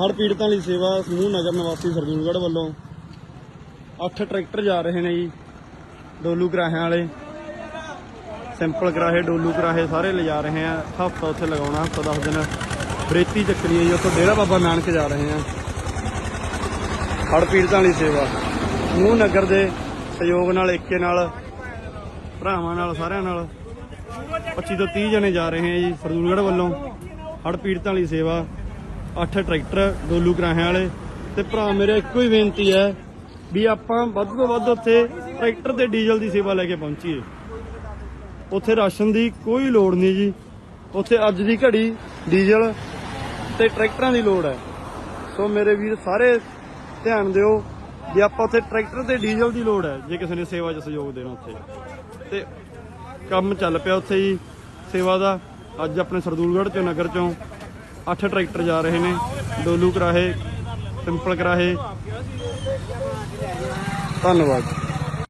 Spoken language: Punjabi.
ਹੜ੍ਹ ਪੀੜਤਾਂ ਲਈ ਸੇਵਾ ਸਮੂਹ ਨਗਰ ਨਿਵਾਸੀ ਸਰਦੂਲਗੜ੍ਹ ਵੱਲੋਂ 8 ਟਰੈਕਟਰ ਜਾ ਰਹੇ ਨੇ ਜੀ, ਡੋਲੂ ਕਰਾਹਿਆਂ ਵਾਲੇ। ਸਿੰਪਲ ਕਰਾਹੇ ਡੋਲੂ ਕਰਾਹੇ ਸਾਰੇ ਲਿਜਾ ਰਹੇ ਆ। ਹਫਤਾ ਉੱਥੇ ਲਗਾਉਣਾ, ਹਫਤਾ 10 ਦਿਨ। ਬਰੇਤੀ ਚੱਕਣੀ ਹੈ ਜੀ, ਉੱਥੋਂ ਡੇਰਾ ਬਾਬਾ ਨਾਨਕ ਜਾ ਰਹੇ ਆ। ਹੜ੍ਹ ਪੀੜਤਾਂ ਲਈ ਸੇਵਾ। ਸਮੂਹ ਨਗਰ ਦੇ ਸਹਿਯੋਗ ਨਾਲ, ਏਕੇ ਨਾਲ, ਭਰਾਵਾਂ ਨਾਲ, ਸਾਰਿਆਂ ਨਾਲ 25 ਤੋਂ 30 ਜਣੇ ਜਾ ਰਹੇ ਆ ਜੀ ਸਰਦੂਲਗੜ੍ਹ ਵੱਲੋਂ ਹੜ੍ਹ ਪੀੜਤਾਂ ਲਈ ਸੇਵਾ। 8 ਟਰੈਕਟਰ ਡੋਲੂ ਕਰਾਹਿਆਂ ਵਾਲੇ ਤੇ ਭਰਾ ਮੇਰੇ ਇੱਕੋ ਹੀ ਬੇਨਤੀ ਹੈ ਵੀ ਆਪਾਂ ਵੱਧ ਤੋਂ ਵੱਧ ਉੱਥੇ ਟਰੈਕਟਰ ਤੇ ਡੀਜ਼ਲ ਦੀ ਸੇਵਾ ਲੈ ਕੇ ਪਹੁੰਚੀਏ। ਉੱਥੇ ਰਾਸ਼ਨ ਦੀ ਕੋਈ ਲੋੜ ਨਹੀਂ ਜੀ। ਉੱਥੇ ਅੱਜ ਦੀ ਘੜੀ ਡੀਜ਼ਲ ਤੇ ਟਰੈਕਟਰਾਂ ਦੀ ਲੋੜ ਹੈ। ਸੋ ਮੇਰੇ ਵੀਰ ਸਾਰੇ ਧਿਆਨ ਦਿਓ ਜੇ ਆਪਾਂ ਉੱਥੇ ਟਰੈਕਟਰ ਤੇ ਡੀਜ਼ਲ ਦੀ ਲੋੜ ਹੈ, ਜੇ ਕਿਸੇ ਨੇ ਸੇਵਾ 'ਚ ਸਹਿਯੋਗ ਦੇਣਾ ਉੱਥੇ। ਤੇ ਕੰਮ ਚੱਲ ਪਿਆ ਉੱਥੇ ਜੀ ਸੇਵਾ ਦਾ। ਅੱਜ ਆਪਣੇ ਸਰਦੂਲਗੜ੍ਹ ਚੋਂ, ਨਗਰ ਚੋਂ 8 ਟਰੈਕਟਰ ਜਾ ਰਹੇ ਨੇ ਡੋਲੂ ਕਰਾਹੇ ਸਿੰਪਲ ਕਰਾਹੇ। ਧੰਨਵਾਦ।